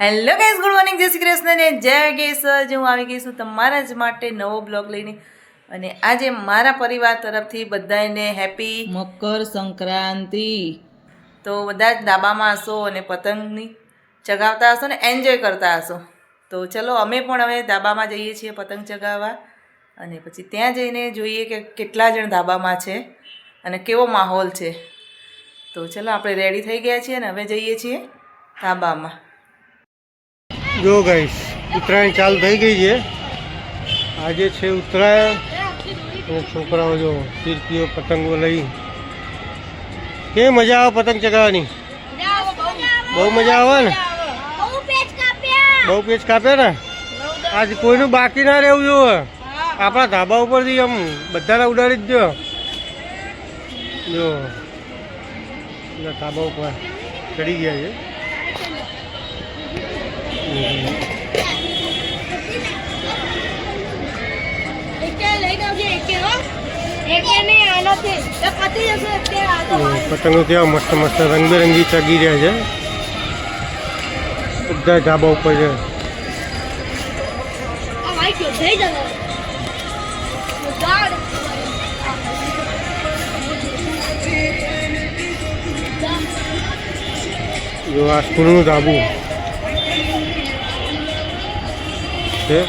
Hello guys good morning જય શ્રી કૃષ્ણ ને જય ગેસર જે હું આવી ગઈ છું તમારા જ માટે નવો બ્લોગ લઈને. અને આજે મારા પરિવાર તરફથી બધાને હેપી મકર સંક્રાંતિ. તો બધા જ ડાબામાં હશો અને પતંગની ચગાવતા હશો ને એન્જોય કરતા હશો. તો ચલો અમે પણ હવે ધાબામાં જઈએ છીએ પતંગ ચગાવવા. અને પછી ત્યાં જઈને જોઈએ કે કેટલા જણ ધાબામાં છે અને કેવો માહોલ છે. તો ચલો આપણે રેડી થઈ ગયા છીએ અને હવે જઈએ છીએ ધાબામાં જો ગાઈસ. ઉત્તરાયણ ચાલુ થઈ ગઈ છે. આજે છે ઉત્તરાયણ. છોકરાઓ જો ફિરકીઓ પતંગો લઈ. કેવી મજા આવે પતંગ ચગાવવાની? બહુ મજા આવે ને? બહુ પેચ કાપ્યા ને? આજ કોઈનું બાકી ના રહેવું જોવે આપણા ધાબા ઉપરથી આમ બધાને ઉડાડી જ દો જો ધાબા ઉપર ચડી ગયા છે. પતંગો કેવા મસ્ત મસ્ત રંગબેરંગી ચગી રહ્યા છે. બધા ધાબા ઉપર છે. જો આ સ્કૂલનું ધાબુ. છે.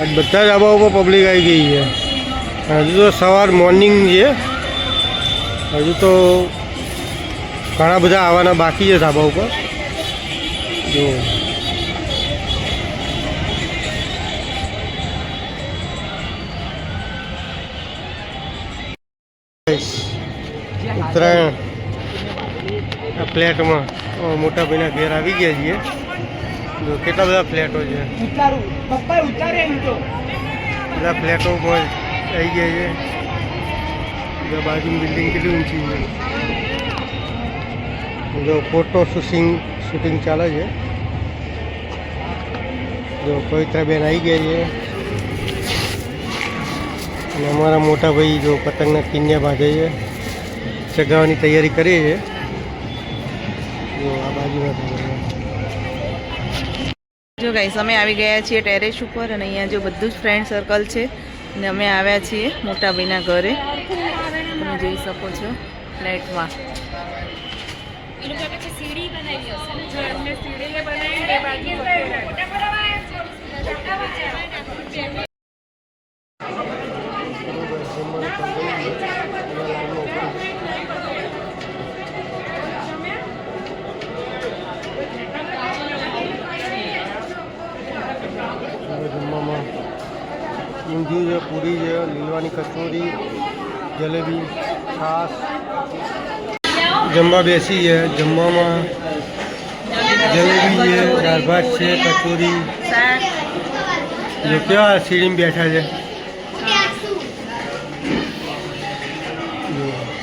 આજ બધા ધાબા ઉપર પબ્લિક આવી ગઈ છે. હજુ તો સવાર મોર્નિંગ છે. હજુ તો ઘણા બધા આવવાના બાકી છે ધાબા ઉપર. જો. ઉત્તરાયણ. ફ્લેટમાં મોટા ભાઈના ઘેર આવી ગયા છીએ. કેટલા બધા ફ્લેટો છે? બધા ફ્લેટો પણ આવી ગયા છે. બાજુની બિલ્ડિંગ કેટલી ઊંચી છે. જો ફોટો શૂટિંગ શૂટિંગ ચાલે છે. જો પવિત્રાબેન આવી ગયા છે. અને અમારા મોટા ભાઈ જો પતંગના કિન્યા ભાગે છે. ચગાવવાની તૈયારી કરીએ છીએ જો આ બાજુમાં જો ગાઈસ અમે આવી ગયા છીએ ટેરેસ ઉપર અને અહીંયા જો બધું જ ફ્રેન્ડ સર્કલ છે. અને અમે આવ્યા છીએ મોટા ભાઈના ઘરે. તમે જોઈ શકો છો ફ્લેટમાં હવે જમવામાં ઊંધિયું છે પૂરી છે કચોરી, જલેબી છાસ જમવા બેસીએ જમવામાં જલેબી છે, દાળ ભાત છે, કચોરી. જો કેવા સીડીમાં બેઠા છે.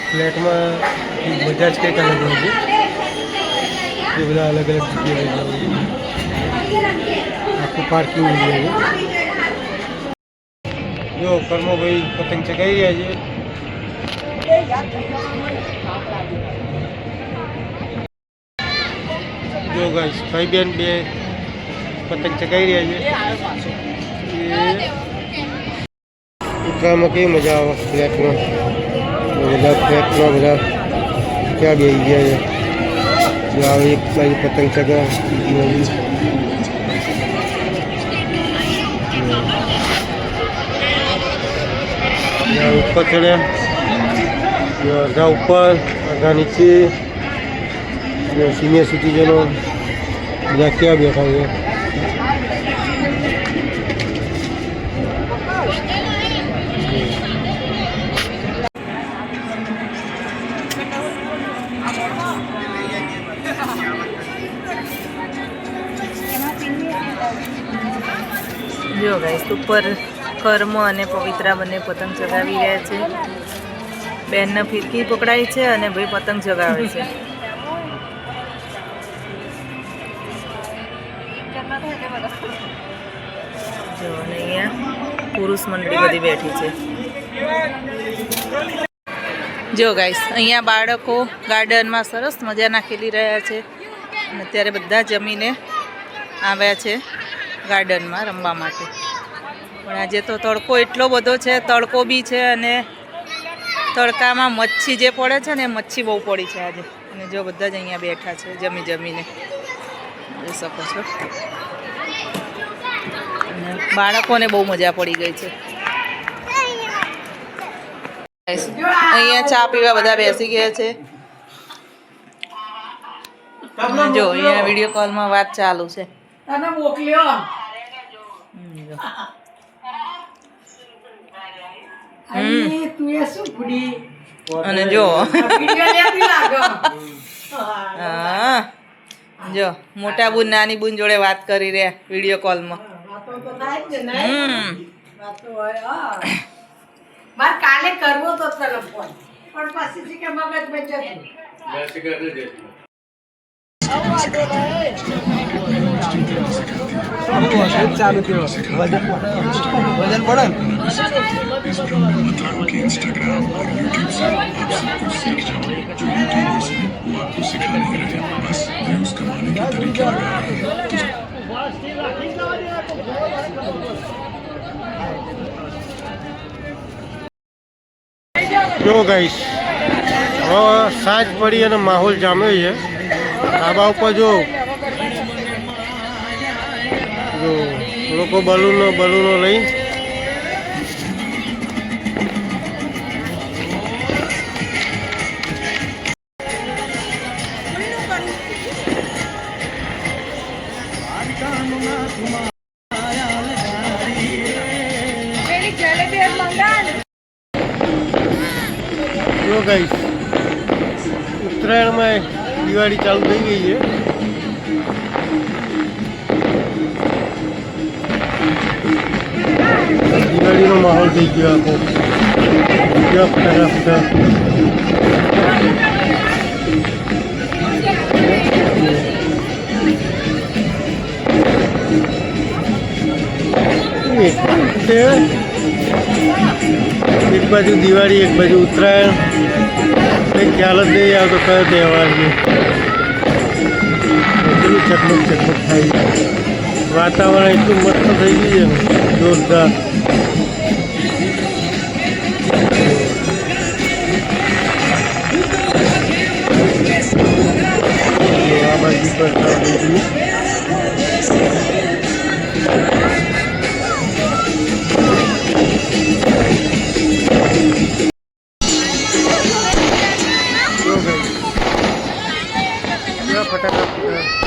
ફ્લેટમાં બધા જ કંઈક અલગ હોય છે. એ બધા અલગ અલગ જગ્યાએ આખું પાર્કિંગ છે. જો કર્મોભાઈ પતંગ ચગાવી રહ્યા છે. જો ભાઈ બેન બે પતંગ ચગાવી રહ્યા છે. ઉત્તરાયણમાં કેવી મજા આવે ફ્લેટમાં બધા ફ્લેટમાં બધા ક્યાં બેસી ગયા છે? જો આવે એક બાજુ પતંગ ચગાવે ઉપર ચડ્યા અડધા ઉપર અડધા નીચે, અને સિનિયર સિટીઝનો બધા ક્યાં બેઠા છે? જો ગાઈસ ઉપર કર્મ અને પવિત્રા બંને પતંગ ચગાવી રહ્યા છે. બેનને ફિરકી પકડાય છે અને ભાઈ પતંગ ચગાવે છે. જો, અને અહીંયા પુરુષ મંડળી બધી બેઠી છે. જો ગાઈસ અહીંયા બાળકો ગાર્ડનમાં સરસ મજાના ખેલી રહ્યા છે. અને અત્યારે બધા જમીને આવ્યા છે ગાર્ડનમાં રમવા માટે. પણ આજે તો તડકો એટલો બધો છે તડકો બી છે અને તડકામાં મચ્છી જે પડે છે ને મચ્છી બહુ પડી છે આજે. અને જો બધા જ અહીંયા બેઠા છે જમી જમીને. જોઈ શકો છો. અને બાળકોને બહુ મજા પડી ગઈ છે. અહીંયા ચા પીવા બધા બેસી ગયા છે. જો અહીંયા વીડિયો કોલમાં વાત ચાલુ છે. મોકલ્યો. હમ, જો. તું એ શું ફૂડી અને જો. વીડિયો લેતી લાગો. હા. જો મોટા બુન નાની બુન જોડે વાત કરી રહ્યા વીડિયો કોલમાં. કરવો તો જ ગાઈશ હવે સાંજ પડી અને માહોલ જામ્યો છે. ધાબા ઉપર જો લોકો બલૂનો બલૂનો લઈ ગાઈશ ઉત્તરાયણમાં દિવાળી ચાલુ થઈ ગઈ છે. દિવાળીનો માહોલ થઈ ગયો આખો. જો ફટાકા ફટા. એક બાજુ દિવાળી, એક બાજુ ઉત્તરાયણ. કંઈ ખ્યાલ જ નહીં આવતો કયો તહેવાર છે. એટલું ચકમક ચકમક થાય. વાતાવરણ એટલું મસ્ત થઈ ગયું છે જોરદાર. કેવા ફટાકા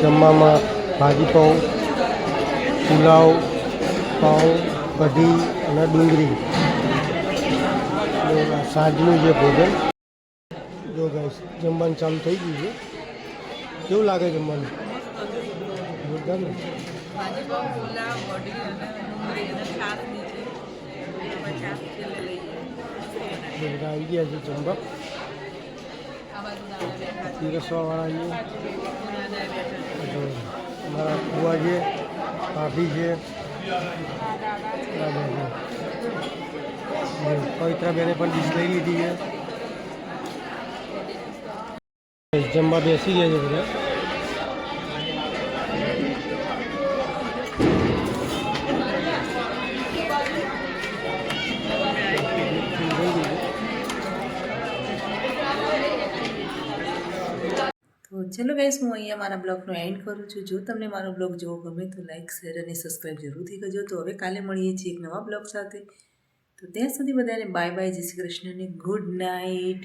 જમવામાં ભાજી પાઉં પુલાવ પાઉં કઢી અને ડુંગળી. સાંજનું જે ભોજન. જો ગાઈસ જમવાનું ચાલુ થઈ ગયું છે. કેવું લાગે જમવાનું? જોરદાર ને? આવી ગયા છે જમવા. પીરસવાવાળા જો અમારા ફુવા છે ભાભી છે. પવિત્રાબેને પણ ડીશ લઈ લીધી છે. જમવા બેસી ગયા છે બધા. તો ચલો ગાઈસ હું અહીંયા મારા બ્લોગનો એન્ડ કરું છું. જો તમને મારો બ્લોગ જોવો ગમે તો લાઈક શેર અને સબસ્ક્રાઈબ જરૂરથી કરજો. તો હવે કાલે મળીએ છીએ એક નવા બ્લોગ સાથે. તો ત્યાં સુધી બધાને બાય બાય જય શ્રી કૃષ્ણને. Good night